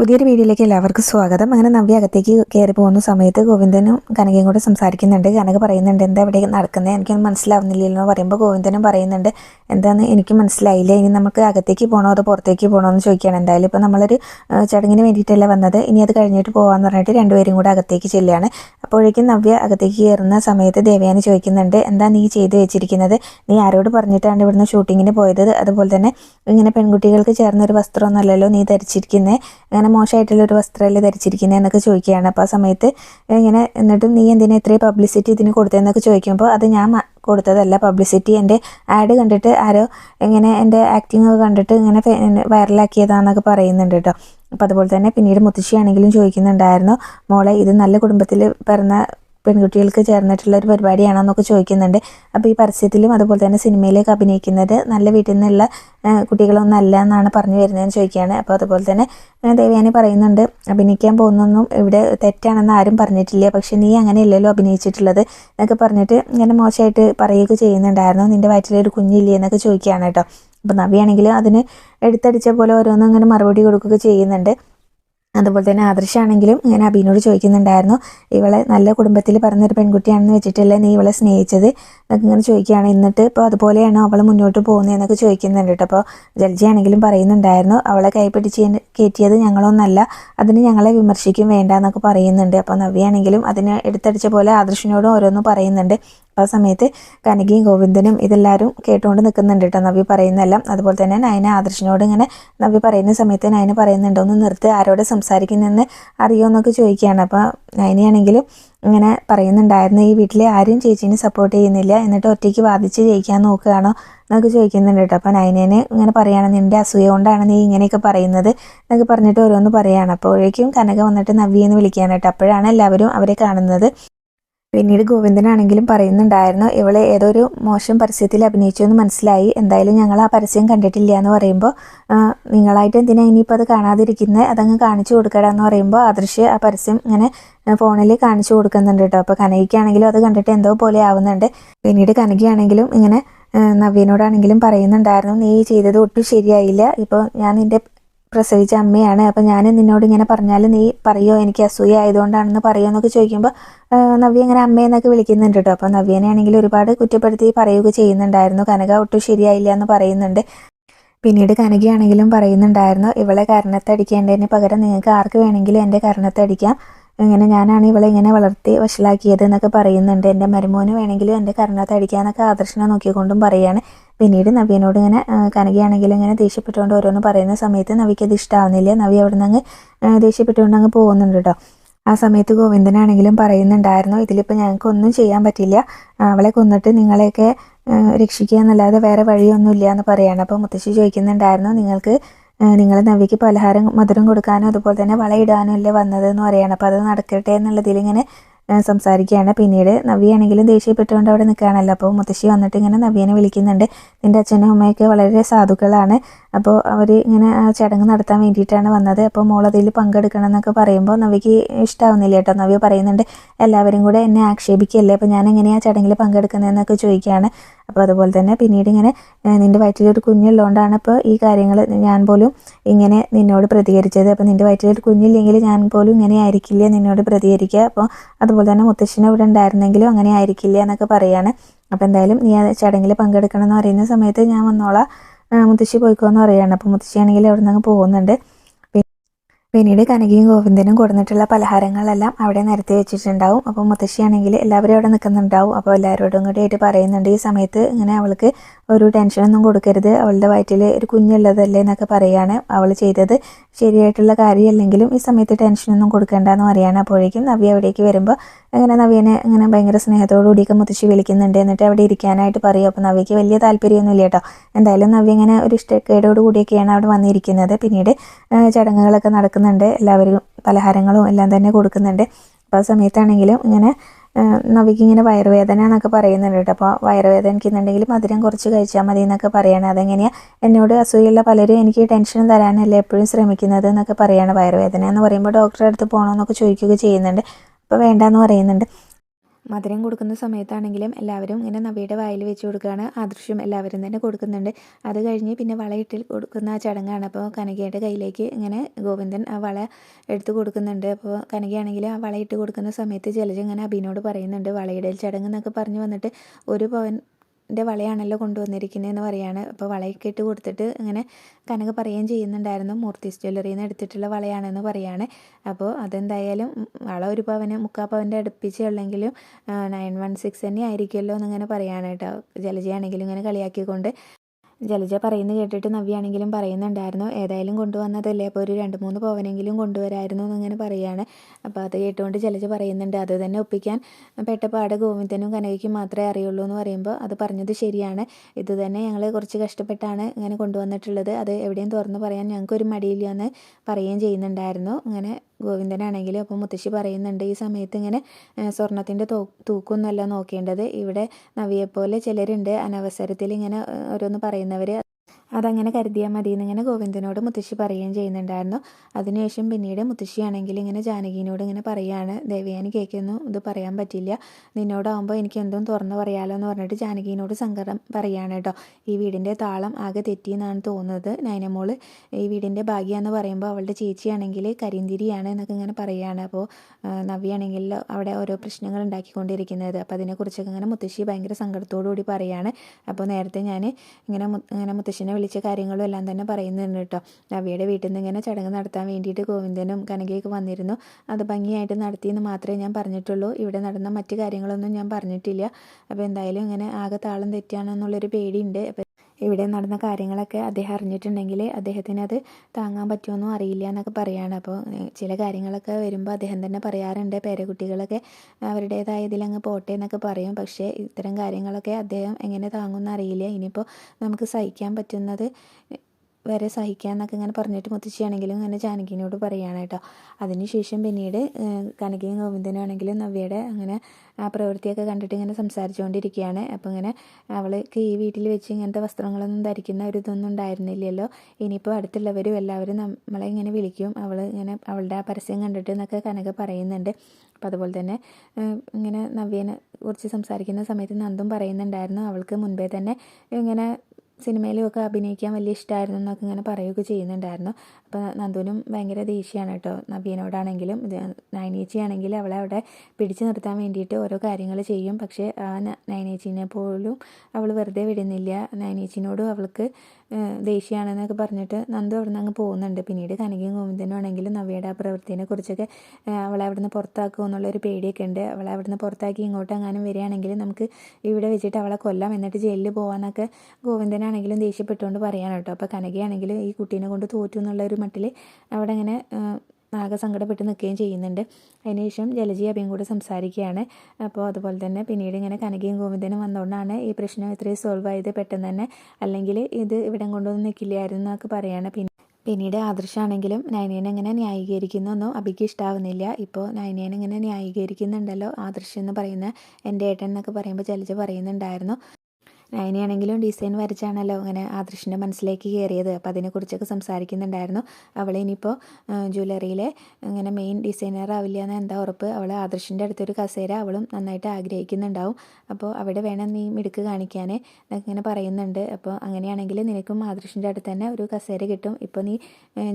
പുതിയൊരു വീഡിയോയിലേക്ക് എല്ലാവർക്കും സ്വാഗതം. അങ്ങനെ നവ്യ അകത്തേക്ക് കയറി പോകുന്ന സമയത്ത് ഗോവിന്ദനും കനകയും കൂടെ സംസാരിക്കുന്നുണ്ട്. കനക പറയുന്നുണ്ട് എന്താ ഇവിടെ നടക്കുന്നത് എനിക്കൊന്നും മനസ്സിലാവുന്നില്ലല്ലോ. പറയുമ്പോൾ ഗോവിന്ദനും പറയുന്നുണ്ട് എന്താണെന്ന് എനിക്ക് മനസ്സിലായില്ല. ഇനി നമുക്ക് അകത്തേക്ക് പോകണോ അതോ പുറത്തേക്ക് പോകണോ എന്ന് ചോദിക്കുകയാണ്. എന്തായാലും ഇപ്പോൾ നമ്മളൊരു ചടങ്ങിന് വേണ്ടിയിട്ടല്ല വന്നത്. ഇനി അത് കഴിഞ്ഞിട്ട് പോകാമെന്ന് പറഞ്ഞിട്ട് രണ്ടുപേരും കൂടെ അകത്തേക്ക് ചെല്ലുകയാണ്. അപ്പോഴേക്കും നവ്യ അകത്തേക്ക് കയറുന്ന സമയത്ത് ദേവയാനി ചോദിക്കുന്നുണ്ട് എന്താ നീ ചെയ്തു വെച്ചിരിക്കുന്നത്? നീ ആരോട് പറഞ്ഞിട്ടാണ് ഇവിടുന്ന് ഷൂട്ടിങ്ങിന് പോയത്? അതുപോലെ തന്നെ ഇങ്ങനെ പെൺകുട്ടികൾക്ക് ചേർന്നൊരു വസ്ത്രമൊന്നുമല്ലല്ലോ നീ ധരിച്ചിരിക്കുന്നത് അങ്ങനെ മോശമായിട്ടുള്ള ഒരു വസ്ത്രമല്ലേ ധരിച്ചിരിക്കുന്നത് എന്നൊക്കെ ചോദിക്കുകയാണ്. അപ്പോൾ ആ സമയത്ത് ഇങ്ങനെ എന്നിട്ടും നീ എന്തിനാ ഇത്രയും പബ്ലിസിറ്റി ഇതിന് കൊടുത്തതെന്നൊക്കെ ചോദിക്കുമ്പോൾ അത് ഞാൻ കൊടുത്തതല്ല. പബ്ലിസിറ്റി എന്റെ ആഡ് കണ്ടിട്ട് ആരോ ഇങ്ങനെ എന്റെ ആക്ടിങ് ഒക്കെ കണ്ടിട്ട് ഇങ്ങനെ വൈറലാക്കിയതാണെന്നൊക്കെ പറയുന്നുണ്ട് കേട്ടോ. അപ്പോൾ അതുപോലെ തന്നെ പിന്നീട് മുത്തശ്ശിയാണെങ്കിലും ചോദിക്കുന്നുണ്ടായിരുന്നു മോളെ ഇത് നല്ല കുടുംബത്തിൽ പിറന്ന പെൺകുട്ടികൾക്ക് ചേർന്നിട്ടുള്ള ഒരു പരിപാടിയാണോ എന്നൊക്കെ ചോദിക്കുന്നുണ്ട്. അപ്പോൾ ഈ പരസ്യത്തിലും അതുപോലെ തന്നെ സിനിമയിലേക്ക് അഭിനയിക്കുന്നത് നല്ല വീട്ടിൽ നിന്നുള്ള കുട്ടികളൊന്നും അല്ല എന്നാണ് പറഞ്ഞു വരുന്നതെന്ന് ചോദിക്കുകയാണ്. അപ്പോൾ അതുപോലെ തന്നെ ദേവയാനി പറയുന്നുണ്ട് അഭിനയിക്കാൻ പോകുന്നൊന്നും ഇവിടെ തെറ്റാണെന്ന് ആരും പറഞ്ഞിട്ടില്ല. പക്ഷെ നീ അങ്ങനെ ഇല്ലല്ലോ അഭിനയിച്ചിട്ടുള്ളത് എന്നൊക്കെ പറഞ്ഞിട്ട് ഇങ്ങനെ മോശമായിട്ട് പറയുകയൊക്കെ ചെയ്യുന്നുണ്ടായിരുന്നു. നിന്റെ വയറ്റിലൊരു കുഞ്ഞില്ലേ എന്നൊക്കെ ചോദിക്കുകയാണ് കേട്ടോ. അപ്പോൾ നവിയാണെങ്കിൽ അതിന് എടുത്തടിച്ച പോലെ ഓരോന്നും ഇങ്ങനെ മറുപടി കൊടുക്കുകയൊക്കെ ചെയ്യുന്നുണ്ട്. അതുപോലെ തന്നെ ആദർശാണെങ്കിലും ഇങ്ങനെ അബീനോട് ചോദിക്കുന്നുണ്ടായിരുന്നു ഇവളെ നല്ല കുടുംബത്തിൽ പറഞ്ഞൊരു പെൺകുട്ടിയാണെന്ന് വെച്ചിട്ടല്ലേ നീ ഇവളെ സ്നേഹിച്ചത്? എന്നൊക്കെ ഇങ്ങനെ ചോദിക്കുകയാണ്. എന്നിട്ട് ഇപ്പോൾ അതുപോലെയാണോ അവൾ മുന്നോട്ട് പോകുന്നത് എന്നൊക്കെ ചോദിക്കുന്നുണ്ട് കേട്ടോ. അപ്പോൾ ജൽജി ആണെങ്കിലും പറയുന്നുണ്ടായിരുന്നു അവളെ കൈപ്പിടിച്ച് കയറ്റിയത് ഞങ്ങളൊന്നല്ല അതിന് ഞങ്ങളെ വിമർശിക്കും വേണ്ട എന്നൊക്കെ പറയുന്നുണ്ട് അപ്പോൾ നവ്യാണെങ്കിലും അതിന് എടുത്തടിച്ച പോലെ ആദർശിനോടും ഓരോന്നും പറയുന്നുണ്ട്. ആ സമയത്ത് കനകയും ഗോവിന്ദനും ഇതെല്ലാവരും കേട്ടുകൊണ്ട് നിൽക്കുന്നുണ്ട് കേട്ടോ നവ്യ പറയുന്നതെല്ലാം അതുപോലെ തന്നെ നയന ആദർശിനോട് ഇങ്ങനെ നവ്യ പറയുന്ന സമയത്ത് നയന പറയുന്നുണ്ട്? ഒന്ന് നിർത്ത് ആരോട് സംസാരിക്കുന്നതെന്ന് അറിയോ എന്നൊക്കെ ചോദിക്കുകയാണ്. അപ്പോൾ നയനയാണെങ്കിലും ഇങ്ങനെ പറയുന്നുണ്ടായിരുന്നു ഈ വീട്ടിലെ ആരും ചേച്ചീനെ സപ്പോർട്ട് ചെയ്യുന്നില്ല. എന്നിട്ട് ഒറ്റയ്ക്ക് വാദിച്ച് ജയിക്കാൻ നോക്കുകയാണോ? എന്നൊക്കെ ചോദിക്കുന്നുണ്ട് കേട്ടോ അപ്പോൾ നയനേനെ ഇങ്ങനെ പറയുകയാണ് നിന്റെ അസൂയ കൊണ്ടാണ് നീ ഇങ്ങനെയൊക്കെ പറയുന്നത് എന്നൊക്കെ പറഞ്ഞിട്ട് ഓരോന്ന് പറയുകയാണ് അപ്പോഴേക്കും കനക വന്നിട്ട് നവ്യെന്ന് വിളിക്കുകയാണ് കേട്ടോ അപ്പോഴാണ് എല്ലാവരും അവരെ കാണുന്നത്. പിന്നീട് ഗോവിന്ദനാണെങ്കിലും പറയുന്നുണ്ടായിരുന്നു ഇവളെ ഏതോ ഒരു മോശം പരസ്യത്തിൽ അഭിനയിച്ചു എന്ന് മനസ്സിലായി. എന്തായാലും ഞങ്ങൾ ആ പരസ്യം കണ്ടിട്ടില്ല എന്ന് പറയുമ്പോൾ നിങ്ങളായിട്ട് എന്തിനാ ഇനിയിപ്പോൾ അത് കാണാതിരിക്കുന്നത് അതങ്ങ് കാണിച്ചു കൊടുക്കടാ എന്ന് പറയുമ്പോൾ ആദർശ് ആ പരസ്യം ഇങ്ങനെ ഫോണിൽ കാണിച്ചു കൊടുക്കുന്നുണ്ട് കേട്ടോ. അപ്പോൾ കനകയ്ക്കാണെങ്കിലും അത് കണ്ടിട്ട് എന്തോ പോലെ ആവുന്നുണ്ട്. പിന്നീട് കനകയാണെങ്കിലും ഇങ്ങനെ നവ്യനോടാണെങ്കിലും പറയുന്നുണ്ടായിരുന്നു നീ ചെയ്തത് ഒട്ടും ശരിയായില്ല. ഇപ്പോൾ ഞാൻ നിന്റെ പ്രസവിച്ച അമ്മയാണ്. അപ്പം ഞാൻ നിന്നോട് ഇങ്ങനെ പറഞ്ഞാൽ നീ പറയോ? എനിക്ക് അസൂയ ആയതുകൊണ്ടാണെന്ന് പറയോ എന്നൊക്കെ ചോദിക്കുമ്പോൾ നവ്യ ഇങ്ങനെ അമ്മയെന്നൊക്കെ വിളിക്കുന്നുണ്ട് കേട്ടോ. അപ്പോൾ നവ്യനെയാണെങ്കിൽ ഒരുപാട് കുറ്റപ്പെടുത്തി പറയുക ചെയ്യുന്നുണ്ടായിരുന്നു. കനക ഒട്ടും ശരിയായില്ല എന്ന് പറയുന്നുണ്ട്. പിന്നീട് കനകയാണെങ്കിലും പറയുന്നുണ്ടായിരുന്നു ഇവളെ കരണത്തടിക്കേണ്ടതിന് പകരം നിങ്ങൾക്ക് ആർക്ക് വേണമെങ്കിലും എന്റെ കരണത്തടിക്കാം. ഇങ്ങനെ ഞാനാണ് ഇവളെ ഇങ്ങനെ വളർത്തി വഷളാക്കിയത് എന്നൊക്കെ പറയുന്നുണ്ട്. എന്റെ മരുമോന് വേണമെങ്കിലും എന്റെ കരണത്തടിക്കാന്നൊക്കെ ആദർശനെ നോക്കിക്കൊണ്ടും പറയാണ്. പിന്നീട് നവിയനോട് ഇങ്ങനെ കനകയാണെങ്കിലും ഇങ്ങനെ ദേഷ്യപ്പെട്ടുകൊണ്ട് ഓരോന്ന് പറയുന്ന സമയത്ത് നവിക്ക് അത് ഇഷ്ടമാവുന്നില്ല നവി അവിടെ നിന്ന് അങ്ങ് ദേഷ്യപ്പെട്ടുകൊണ്ട് അങ്ങ് പോകുന്നുണ്ട് കേട്ടോ. ആ സമയത്ത് ഗോവിന്ദനാണെങ്കിലും പറയുന്നുണ്ടായിരുന്നു ഇതിലിപ്പോൾ ഞങ്ങൾക്ക് ഒന്നും ചെയ്യാൻ പറ്റില്ല. അവളെ കൊന്നിട്ട് നിങ്ങളെയൊക്കെ രക്ഷിക്കുക എന്നല്ലാതെ വേറെ വഴിയൊന്നുമില്ല എന്ന് പറയാണ്. അപ്പോൾ മുത്തശ്ശി ചോദിക്കുന്നുണ്ടായിരുന്നു നിങ്ങൾക്ക് നിങ്ങൾ നവ്യക്ക് പലഹാരം മധുരം കൊടുക്കാനും അതുപോലെ തന്നെ വളയിടാനും അല്ലേ വന്നത് എന്ന് പറയുകയാണ് അപ്പോൾ അത് നടക്കട്ടെ എന്നുള്ളതിൽ ഇങ്ങനെ സംസാരിക്കുകയാണ്. പിന്നീട് നവ്യാണെങ്കിലും ദേഷ്യപ്പെട്ടുകൊണ്ട് അവിടെ നിൽക്കുകയാണല്ലോ. അപ്പോൾ മുത്തശ്ശി വന്നിട്ട് ഇങ്ങനെ നവ്യനെ വിളിക്കുന്നുണ്ട്. നിന്റെ അച്ഛനും അമ്മയൊക്കെ വളരെ സാധുക്കളാണ്. അപ്പോൾ അവർ ഇങ്ങനെ ചടങ്ങ് നടത്താൻ വേണ്ടിയിട്ടാണ് വന്നത്. അപ്പോൾ മോൾ പങ്കെടുക്കണം എന്നൊക്കെ പറയുമ്പോൾ നവ്യക്ക് ഇഷ്ടാവുന്നില്ല കേട്ടോ. നവ്യ പറയുന്നുണ്ട് എല്ലാവരും കൂടെ എന്നെ ആക്ഷേപിക്കുകയല്ലേ അപ്പോൾ ഞാൻ എങ്ങനെയാണ് ചടങ്ങിൽ പങ്കെടുക്കുന്നതെന്നൊക്കെ ചോദിക്കുകയാണ്. അപ്പോൾ അതുപോലെ തന്നെ പിന്നീട് ഇങ്ങനെ നിന്റെ വയറ്റിലൊരു കുഞ്ഞുള്ളതുകൊണ്ടാണ് ഇപ്പോൾ ഈ കാര്യങ്ങൾ ഞാൻ പോലും ഇങ്ങനെ നിന്നോട് പ്രതികരിച്ചത്. അപ്പോൾ നിന്റെ വയറ്റിലൊരു കുഞ്ഞില്ലെങ്കിൽ ഞാൻ പോലും ഇങ്ങനെ ആയിരിക്കില്ല നിന്നോട് പ്രതികരിക്കുക. അപ്പോൾ അതുപോലെ തന്നെ മുത്തശ്ശിനെ ഇവിടെ ഉണ്ടായിരുന്നെങ്കിലും അങ്ങനെ ആയിരിക്കില്ല എന്നൊക്കെ പറയാണ്. അപ്പോൾ എന്തായാലും നീ ആ ചടങ്ങിൽ പങ്കെടുക്കണം എന്ന് പറയുന്ന സമയത്ത് ഞാൻ വന്നോളാം. മുത്തശ്ശി പോയിക്കോ എന്ന് പറയുകയാണ് അപ്പോൾ മുത്തശ്ശിയാണെങ്കിൽ അവിടെ നിന്ന് പോകുന്നുണ്ട്. പിന്നീട് കനകയും ഗോവിന്ദനും കൊടുന്നിട്ടുള്ള പലഹാരങ്ങളെല്ലാം അവിടെ നിരത്തി വെച്ചിട്ടുണ്ടാവും. അപ്പോൾ മുത്തശ്ശിയാണെങ്കിൽ എല്ലാവരും അവിടെ നിൽക്കുന്നുണ്ടാവും. അപ്പോൾ എല്ലാവരോടും കൂടി ആയിട്ട് പറയുന്നുണ്ട് ഈ സമയത്ത് ഇങ്ങനെ അവൾക്ക് ഒരു ടെൻഷനൊന്നും കൊടുക്കരുത്. അവളുടെ വയറ്റിൽ ഒരു കുഞ്ഞുള്ളതല്ലേ എന്നൊക്കെ പറയുകയാണ് അവൾ ചെയ്തത്. ശരിയായിട്ടുള്ള കാര്യമല്ലെങ്കിലും ഈ സമയത്ത് ടെൻഷനൊന്നും കൊടുക്കേണ്ടെന്ന് പറയാണ്. അപ്പോഴേക്കും നവ്യ അവിടേക്ക് വരുമ്പോൾ അങ്ങനെ നവ്യനെ അങ്ങനെ ഭയങ്കര സ്നേഹത്തോടുകൂടിയൊക്കെ മുത്തശ്ശി വിളിക്കുന്നുണ്ട്. എന്നിട്ട് അവിടെ ഇരിക്കാനായിട്ട് പറയും. അപ്പോൾ നവ്യയ്ക്ക് വലിയ താല്പര്യമൊന്നുമില്ല കേട്ടോ. എന്തായാലും നവ്യ ഇങ്ങനെ ഒരു ഇഷ്ടക്കേടോട് കൂടിയൊക്കെയാണ് അവിടെ വന്നിരിക്കുന്നത്. പിന്നീട് ചടങ്ങുകളൊക്കെ ചടങ്ങുകളൊക്കെ നടക്കുന്നുണ്ട് എല്ലാവരും പലഹാരങ്ങളും എല്ലാം തന്നെ കൊടുക്കുന്നുണ്ട്. അപ്പോൾ ആ സമയത്താണെങ്കിലും ഇങ്ങനെ ആ, നവിക്ക് ഇങ്ങനെ വയറുവേദന എന്നൊക്കെ പറയുന്നുണ്ട് കേട്ടോ. അപ്പോൾ വയറുവേദനയ്ക്കുന്നുണ്ടെങ്കിൽ മധുരം കുറച്ച് കഴിച്ചാൽ മതി എന്നൊക്കെ പറയാണ്. അതെങ്ങനെയാണ് എന്നോട് അസൂയുള്ള പലരും എനിക്ക് ടെൻഷൻ തരാനല്ലേ എപ്പോഴും ശ്രമിക്കുന്നത് എന്നൊക്കെ പറയാണ് വയറുവേദന എന്ന് പറയുമ്പോൾ ഡോക്ടറെ അടുത്ത് പോകണമെന്നൊക്കെ ചോദിക്കുകയൊക്കെ ചെയ്യുന്നുണ്ട്. അപ്പോൾ വേണ്ടാന്ന് പറയുന്നുണ്ട്. മധുരം കൊടുക്കുന്ന സമയത്താണെങ്കിലും എല്ലാവരും ഇങ്ങനെ നവിയുടെ വായിൽ വെച്ച് കൊടുക്കുകയാണ്. ആ ദൃശ്യം എല്ലാവരും തന്നെ കൊടുക്കുന്നുണ്ട്. അത് കഴിഞ്ഞ് പിന്നെ വളയിട്ട് കൊടുക്കുന്ന ആ ചടങ്ങാണ്. അപ്പോൾ കനകയുടെ കയ്യിലേക്ക് ഇങ്ങനെ ഗോവിന്ദൻ ആ വള എടുത്ത് കൊടുക്കുന്നുണ്ട്. അപ്പോൾ കനകയാണെങ്കിൽ ആ വളയിട്ട് കൊടുക്കുന്ന സമയത്ത് ജലജ ഇങ്ങനെ അഭിനോട് പറയുന്നുണ്ട്. വളയിടൽ ചടങ്ങ് എന്നൊക്കെ പറഞ്ഞു വന്നിട്ട് ഒരു പവൻ എന്റെ വളയാണല്ലോ കൊണ്ടുവന്നിരിക്കുന്നതെന്ന് പറയാണ്. അപ്പോൾ വളയൊക്കെ ഇട്ട് കൊടുത്തിട്ട് ഇങ്ങനെ കനക പറയുകയും ചെയ്യുന്നുണ്ടായിരുന്നു. മൂർത്തീസ് ജ്വല്ലറിയിൽ നിന്ന് എടുത്തിട്ടുള്ള വളയാണെന്ന് പറയാണ്. അപ്പോൾ അതെന്തായാലും വള ഒരു പവന് മുക്കാൽ പവന്റെ അടുപ്പിച്ചുള്ളെങ്കിലും നയൻ വൺ സിക്സ് തന്നെ ആയിരിക്കുമല്ലോ എന്നിങ്ങനെ പറയാണ് കേട്ടോ. ജലജയാണെങ്കിലും ഇങ്ങനെ കളിയാക്കിക്കൊണ്ട്. ജലജ പറയുന്നത് കേട്ടിട്ട് നവ്യാണെങ്കിലും പറയുന്നുണ്ടായിരുന്നു. ഏതായാലും കൊണ്ടുവന്നതല്ലേ? അപ്പോൾ ഒരു രണ്ട് മൂന്ന് പവനെങ്കിലും കൊണ്ടുവരായിരുന്നു എന്നിങ്ങനെ പറയുകയാണ് അപ്പോൾ അത് കേട്ടുകൊണ്ട് ജലജ പറയുന്നുണ്ട് അത് തന്നെ ഒപ്പിക്കാൻ പെട്ടപ്പാട് ഗോവിന്ദനും കനകയ്ക്കും മാത്രമേ അറിയുള്ളൂ എന്ന് പറയുമ്പോൾ അത് പറഞ്ഞത് ശരിയാണ്. ഇത് തന്നെ ഞങ്ങൾ കുറച്ച് കഷ്ടപ്പെട്ടാണ് ഇങ്ങനെ കൊണ്ടുവന്നിട്ടുള്ളത്. അത് എവിടെയും തുറന്ന് പറയാൻ ഞങ്ങൾക്കൊരു മടിയില്ല എന്ന് പറയുകയും ചെയ്യുന്നുണ്ടായിരുന്നു. അങ്ങനെ ഗോവിന്ദനാണെങ്കിലും അപ്പോൾ മുത്തശ്ശി പറയുന്നുണ്ട് ഈ സമയത്ത് ഇങ്ങനെ സ്വർണത്തിന്റെ തൂ തൂക്കൊന്നുമല്ല നോക്കേണ്ടത്. ഇവിടെ നവിയെപ്പോലെ ചിലരുണ്ട്. അനവസരത്തിൽ ഇങ്ങനെ ഓരോന്ന് പറയുന്നവർ അതങ്ങനെ കരുതിയാൽ മതി എന്നിങ്ങനെ ഗോവിന്ദനോട് മുത്തശ്ശി പറയുകയും ചെയ്യുന്നുണ്ടായിരുന്നു. അതിനുശേഷം പിന്നീട് മുത്തശ്ശിയാണെങ്കിൽ ഇങ്ങനെ ജാനകിനോട് ഇങ്ങനെ പറയുകയാണ് ദേവിയാനി കേൾക്കുന്നു ഇത് പറയാൻ പറ്റില്ല. നിന്നോടാകുമ്പോൾ എനിക്ക് എന്തും തുറന്നു പറയാലോ എന്ന് പറഞ്ഞിട്ട് ജാനകിനോട് സങ്കടം പറയുകയാണ് കേട്ടോ. ഈ വീടിന്റെ താളം ആകെ തെറ്റിയെന്നാണ് തോന്നുന്നത് നൈനമോൾ ഈ വീടിന്റെ ഭാഗ്യമെന്ന് പറയുമ്പോൾ അവളുടെ ചേച്ചിയാണെങ്കിൽ കരിന്തിരിയാണ് എന്നൊക്കെ ഇങ്ങനെ പറയുകയാണ് അപ്പോൾ നവ്യാണെങ്കിൽ അവിടെ ഓരോ പ്രശ്നങ്ങൾ ഉണ്ടാക്കിക്കൊണ്ടിരിക്കുന്നത്. അപ്പോൾ അതിനെക്കുറിച്ചൊക്കെ ഇങ്ങനെ മുത്തശ്ശി ഭയങ്കര സങ്കടത്തോടു കൂടി പറയുകയാണ് അപ്പോൾ നേരത്തെ ഞാൻ ഇങ്ങനെ ഇങ്ങനെ മുത്തശ്ശിനെ വിളിച്ച കാര്യങ്ങളും എല്ലാം തന്നെ പറയുന്നുണ്ട് കേട്ടോ. നവ്യയുടെ വീട്ടിൽ നിന്ന് ഇങ്ങനെ ചടങ്ങ് നടത്താൻ വേണ്ടിയിട്ട് ഗോവിന്ദനും കനകയൊക്കെ വന്നിരുന്നു. അത് ഭംഗിയായിട്ട് നടത്തിയെന്ന് മാത്രമേ ഞാൻ പറഞ്ഞിട്ടുള്ളൂ. ഇവിടെ നടന്ന മറ്റു കാര്യങ്ങളൊന്നും ഞാൻ പറഞ്ഞിട്ടില്ല. അപ്പോൾ എന്തായാലും ഇങ്ങനെ ആകെ താളം തെറ്റാണെന്നുള്ളൊരു പേടിയുണ്ട്. ഇവിടെ നടന്ന കാര്യങ്ങളൊക്കെ അദ്ദേഹം അറിഞ്ഞിട്ടുണ്ടെങ്കിൽ അദ്ദേഹത്തിന് അത് താങ്ങാൻ പറ്റുമെന്നും അറിയില്ല എന്നൊക്കെ പറയുകയാണ് അപ്പോൾ ചില കാര്യങ്ങളൊക്കെ വരുമ്പോൾ അദ്ദേഹം തന്നെ പറയാറുണ്ട്. പേരക്കുട്ടികളൊക്കെ അവരുടേതായ ഇതിലങ്ങ് പോട്ടെ എന്നൊക്കെ പറയും. പക്ഷേ ഇത്തരം കാര്യങ്ങളൊക്കെ അദ്ദേഹം എങ്ങനെ താങ്ങുമെന്ന് അറിയില്ല ഇനിയിപ്പോൾ നമുക്ക് സഹിക്കാൻ പറ്റുന്നത് വരെ സഹിക്കാമെന്നൊക്കെ ഇങ്ങനെ പറഞ്ഞിട്ട് മുത്തശ്ശിയാണെങ്കിലും ഇങ്ങനെ ജാനകിനോട് പറയുകയാണ് കേട്ടോ. അതിനുശേഷം പിന്നീട് കനകയും ഗോവിന്ദനാണെങ്കിലും നവ്യയുടെ അങ്ങനെ ആ പ്രവൃത്തിയൊക്കെ കണ്ടിട്ട് ഇങ്ങനെ സംസാരിച്ചുകൊണ്ടിരിക്കുകയാണ്. അപ്പോൾ ഇങ്ങനെ അവൾക്ക് ഈ വീട്ടിൽ വെച്ച് ഇങ്ങനത്തെ വസ്ത്രങ്ങളൊന്നും ധരിക്കുന്ന ഒരു ഇതൊന്നും ഉണ്ടായിരുന്നില്ലല്ലോ. ഇനിയിപ്പോൾ അടുത്തുള്ളവരും എല്ലാവരും നമ്മളെ ഇങ്ങനെ വിളിക്കും. അവൾ ഇങ്ങനെ അവളുടെ ആ പരസ്യം കണ്ടിട്ട് എന്നൊക്കെ കനക പറയുന്നുണ്ട്. അപ്പോൾ അതുപോലെ തന്നെ ഇങ്ങനെ നവ്യനെ കുറിച്ച് സംസാരിക്കുന്ന സമയത്ത് നന്ദും പറയുന്നുണ്ടായിരുന്നു. അവൾക്ക് മുൻപേ തന്നെ ഇങ്ങനെ സിനിമയിലും ഒക്കെ അഭിനയിക്കാൻ വലിയ ഇഷ്ടമായിരുന്നു എന്നൊക്കെ ഇങ്ങനെ പറയുകയൊക്കെ ചെയ്യുന്നുണ്ടായിരുന്നു. അപ്പോൾ നന്ദുവിനും ഭയങ്കര ദേഷ്യമാണ് കേട്ടോ. നവീനോടാണെങ്കിലും നയനേച്ചിയാണെങ്കിലും അവളെ അവിടെ പിടിച്ചു നിർത്താൻ വേണ്ടിയിട്ട് ഓരോ കാര്യങ്ങൾ ചെയ്യും. പക്ഷേ ആ നയനേച്ചിനെ പോലും അവൾ വെറുതെ വിടുന്നില്ല. നയനേച്ചിനോടും അവൾക്ക് ദേഷ്യമാണെന്നൊക്കെ പറഞ്ഞിട്ട് നന്ദു അവിടെ നിന്ന് അങ്ങ് പോകുന്നുണ്ട്. പിന്നീട് കനകയും ഗോവിന്ദനും ആണെങ്കിലും നവ്യയുടെ ആ പ്രവൃത്തിനെ കുറിച്ചൊക്കെ അവളെ അവിടെ നിന്ന് പുറത്താക്കുമോ എന്നുള്ളൊരു പേടിയൊക്കെ ഉണ്ട്. അവളെ അവിടെ നിന്ന് പുറത്താക്കി ഇങ്ങോട്ട് എങ്ങാനും വരികയാണെങ്കിൽ നമുക്ക് ഇവിടെ വെച്ചിട്ട് അവളെ കൊല്ലാം. എന്നിട്ട് ജയിലിൽ പോകാനൊക്കെ ഗോവിന്ദനാണെങ്കിലും ദേഷ്യപ്പെട്ടുകൊണ്ട് കേട്ടോ. അപ്പോൾ കനകയാണെങ്കിലും ഈ കുട്ടീനെ കൊണ്ട് തോറ്റു എന്നുള്ള ഒരു മട്ടിൽ അവിടെ ഇങ്ങനെ ആകെ സങ്കടപ്പെട്ട് നിൽക്കുകയും ചെയ്യുന്നുണ്ട്. അതിനുശേഷം ജലജി അഭിയും കൂടെ സംസാരിക്കുകയാണ്. അപ്പോൾ അതുപോലെ തന്നെ പിന്നീട് ഇങ്ങനെ കനകയും ഗോവിന്ദനും വന്നുകൊണ്ടാണ് ഈ പ്രശ്നം ഇത്രയും സോൾവ് ആയത് പെട്ടെന്ന് തന്നെ. അല്ലെങ്കിൽ ഇത് ഇവിടെ കൊണ്ടൊന്നും നിൽക്കില്ലായിരുന്നു എന്നൊക്കെ പറയാണ്. പിന്നെ പിന്നീട് ആദർശാണെങ്കിലും നയനേനെ എങ്ങനെ ന്യായീകരിക്കുന്നൊന്നും അബിക്ക് ഇഷ്ടാവുന്നില്ല. ഇപ്പോൾ നയനേനെ ഇങ്ങനെ ന്യായീകരിക്കുന്നുണ്ടല്ലോ ആദർശ് എന്ന് പറയുന്ന എന്റെ ഏട്ടൻ എന്നൊക്കെ പറയുമ്പോൾ ജലജ പറയുന്നുണ്ടായിരുന്നു. നയനയാണെങ്കിലും ഡിസൈൻ വരച്ചാണല്ലോ അങ്ങനെ ആദർശിന്റെ മനസ്സിലേക്ക് കയറിയത്. അപ്പോൾ അതിനെക്കുറിച്ചൊക്കെ സംസാരിക്കുന്നുണ്ടായിരുന്നു. അവൾ ഇനിയിപ്പോൾ ജ്വല്ലറിയിലെ ഇങ്ങനെ മെയിൻ ഡിസൈനർ ആവില്ല എന്ന് എന്താ ഉറപ്പ്? അവൾ ആദർശിന്റെ അടുത്തൊരു കസേര അവളും നന്നായിട്ട് ആഗ്രഹിക്കുന്നുണ്ടാവും. അപ്പോൾ അവിടെ വേണം നീ മിടുക്ക് കാണിക്കാൻ ഇങ്ങനെ പറയുന്നുണ്ട്. അപ്പോൾ അങ്ങനെയാണെങ്കിൽ നിനക്കും ആദർശിന്റെ അടുത്ത് തന്നെ ഒരു കസേര കിട്ടും. ഇപ്പോൾ നീ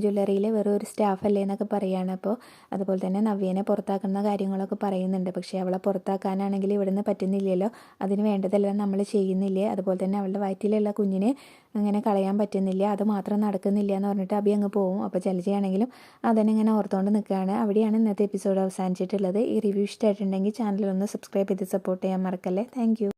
ജ്വല്ലറിയിലെ വെറും ഒരു സ്റ്റാഫ് അല്ലേ എന്നൊക്കെ പറയുകയാണ് അപ്പോൾ അതുപോലെ തന്നെ നവ്യനെ പുറത്താക്കുന്ന കാര്യങ്ങളൊക്കെ പറയുന്നുണ്ട്. പക്ഷേ അവളെ പുറത്താക്കാനാണെങ്കിൽ ഇവിടുന്ന് പറ്റുന്നില്ലല്ലോ. അതിന് വേണ്ടതെല്ലാം നമ്മൾ ചെയ്യുന്നില്ലേ? അതുപോലെ തന്നെ അവളുടെ വയറ്റിലുള്ള കുഞ്ഞിനെ അങ്ങനെ കളയാൻ പറ്റുന്നില്ല അത് മാത്രം നടക്കുന്നില്ല എന്ന് പറഞ്ഞിട്ട് അബി അങ്ങ് പോവും. അപ്പോൾ ചലച്ചയാണെങ്കിലും അതന്നെ ഇങ്ങനെ ഓർത്തുകൊണ്ട് നിൽക്കുകയാണ് അവിടെയാണ് ഇന്നത്തെ എപ്പിസോഡ് അവസാനിച്ചിട്ടുള്ളത്. ഈ റിവ്യൂ ഇഷ്ടമായിട്ടുണ്ടെങ്കിൽ ചാനൽ ഒന്ന് സബ്സ്ക്രൈബ് ചെയ്ത് സപ്പോർട്ട് ചെയ്യാൻ മറക്കല്ലേ. താങ്ക്